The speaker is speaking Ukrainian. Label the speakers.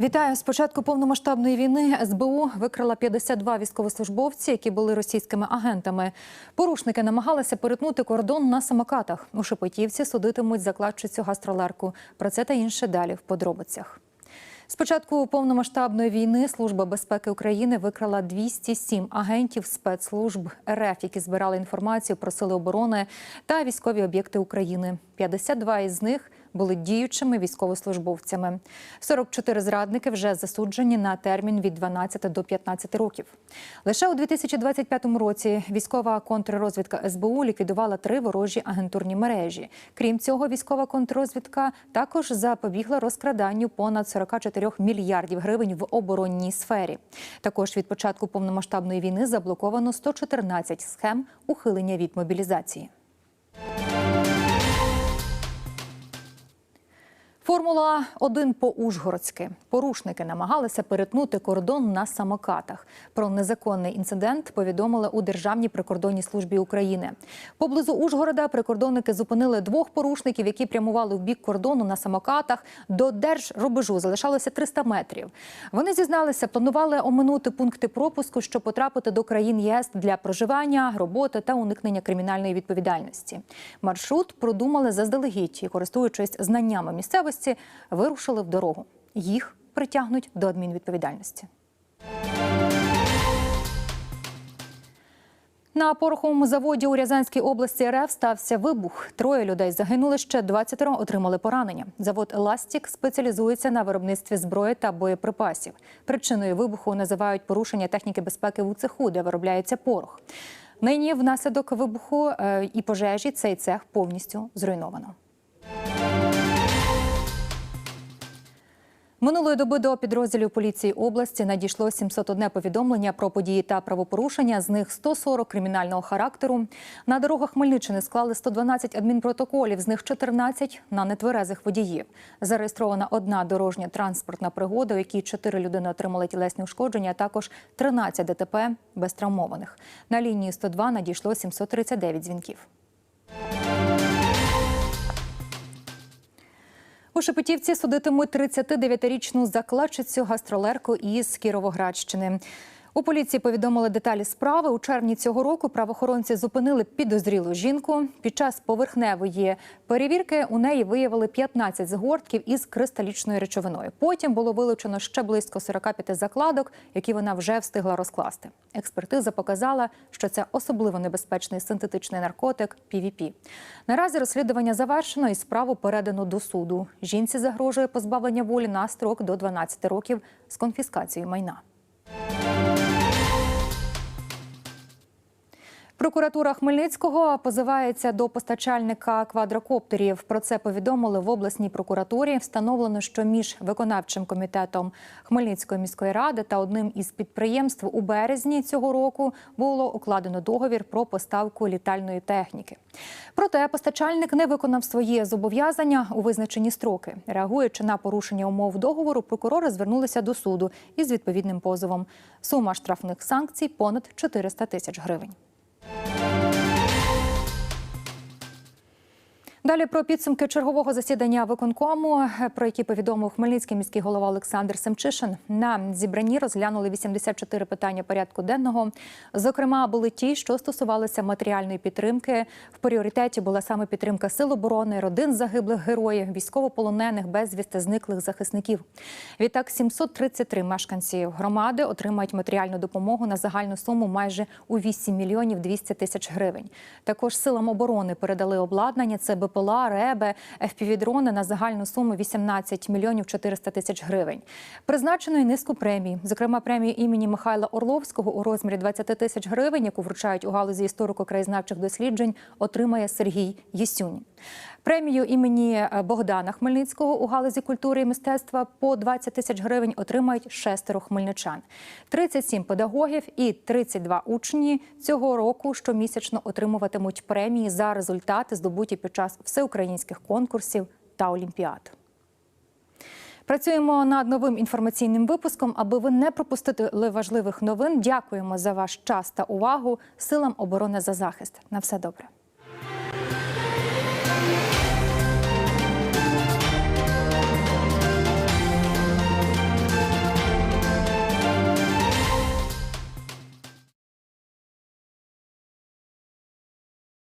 Speaker 1: Вітаю! З початку повномасштабної війни СБУ викрила 52 військовослужбовці, які були російськими агентами. Порушники намагалися перетнути кордон на самокатах. У Шепетівці судитимуть закладчицю гастролерку. Про це та інше далі в подробицях. З початку повномасштабної війни Служба безпеки України викрала 207 агентів спецслужб РФ, які збирали інформацію про сили оборони та військові об'єкти України. 52 із них були діючими військовослужбовцями. 44 зрадники вже засуджені на термін від 12 до 15 років. Лише у 2025 році військова контррозвідка СБУ ліквідувала три ворожі агентурні мережі. Крім цього, військова контррозвідка також запобігла розкраданню понад 44 мільярдів гривень в оборонній сфері. Також від початку повномасштабної війни заблоковано 114 схем ухилення від мобілізації. Формула 1 по Ужгородськи. Порушники намагалися перетнути кордон на самокатах. Про незаконний інцидент повідомили у Державній прикордонній службі України. Поблизу Ужгорода прикордонники зупинили двох порушників, які прямували в бік кордону на самокатах. До держрубежу залишалося 300 метрів. Вони зізналися, планували оминути пункти пропуску, щоб потрапити до країн ЄС для проживання, роботи та уникнення кримінальної відповідальності. Маршрут продумали заздалегідь користуючись знаннями місцевості, вирушили в дорогу. Їх притягнуть до адмінвідповідальності. На пороховому заводі у Рязанській області РФ стався вибух. Троє людей загинули, ще 20 отримали поранення. Завод Еластік спеціалізується на виробництві зброї та боєприпасів. Причиною вибуху називають порушення техніки безпеки у цеху, де виробляється порох. Нині внаслідок вибуху е, і пожежі цей цех повністю зруйновано. Минулої доби до підрозділів поліції області надійшло 701 повідомлення про події та правопорушення. З них 140 кримінального характеру. На дорогах Хмельниччини склали 112 адмінпротоколів, з них 14 на нетверезих водіїв. Зареєстрована одна дорожня транспортна пригода, у якій 4 людини отримали тілесні ушкодження, а також 13 ДТП без травмованих. На лінії 102 надійшло 739 дзвінків. У Шепетівці судитимуть 39-річну закладчицю гастролерку із Кіровоградщини. У поліції повідомили деталі справи. У червні цього року правоохоронці зупинили підозрілу жінку. Під час поверхневої перевірки у неї виявили 15 згортків із кристалічною речовиною. Потім було вилучено ще близько 45 закладок, які вона вже встигла розкласти. Експертиза показала, що це особливо небезпечний синтетичний наркотик PVP. Наразі розслідування завершено і справу передано до суду. Жінці загрожує позбавлення волі на строк до 12 років з конфіскацією майна. Прокуратура Хмельницького позивається до постачальника квадрокоптерів. Про це повідомили в обласній прокуратурі. Встановлено, що між виконавчим комітетом Хмельницької міської ради та одним із підприємств у березні цього року було укладено договір про поставку літальної техніки. Проте постачальник не виконав свої зобов'язання у визначені строки. Реагуючи на порушення умов договору, прокурори звернулися до суду із відповідним позовом. Сума штрафних санкцій понад 400 тисяч гривень. Далі про підсумки чергового засідання виконкому, про які повідомив Хмельницький міський голова Олександр Семчишин. На зібранні розглянули 84 питання порядку денного. Зокрема, були ті, що стосувалися матеріальної підтримки. В пріоритеті була саме підтримка сил оборони, родин загиблих героїв, військовополонених, безвісти зниклих захисників. Відтак, 733 мешканці громади отримають матеріальну допомогу на загальну суму майже у 8 мільйонів 200 тисяч гривень. Також силам оборони передали обладнання. Це БПЛА, РЕБЕ, FPV-дрони на загальну суму 18 мільйонів 400 тисяч гривень. Призначено й низку премій, зокрема премію імені Михайла Орловського у розмірі 20 тисяч гривень, яку вручають у галузі історико-краєзнавчих досліджень, отримає Сергій Єсюнін. Премію імені Богдана Хмельницького у галузі культури і мистецтва по 20 тисяч гривень отримають шестеро хмельничан. 37 педагогів і 32 учні цього року щомісячно отримуватимуть премії за результати, здобуті під час всеукраїнських конкурсів та олімпіад. Працюємо над новим інформаційним випуском. Аби ви не пропустили важливих новин. Дякуємо за ваш час та увагу силам оборони за захист. На все добре.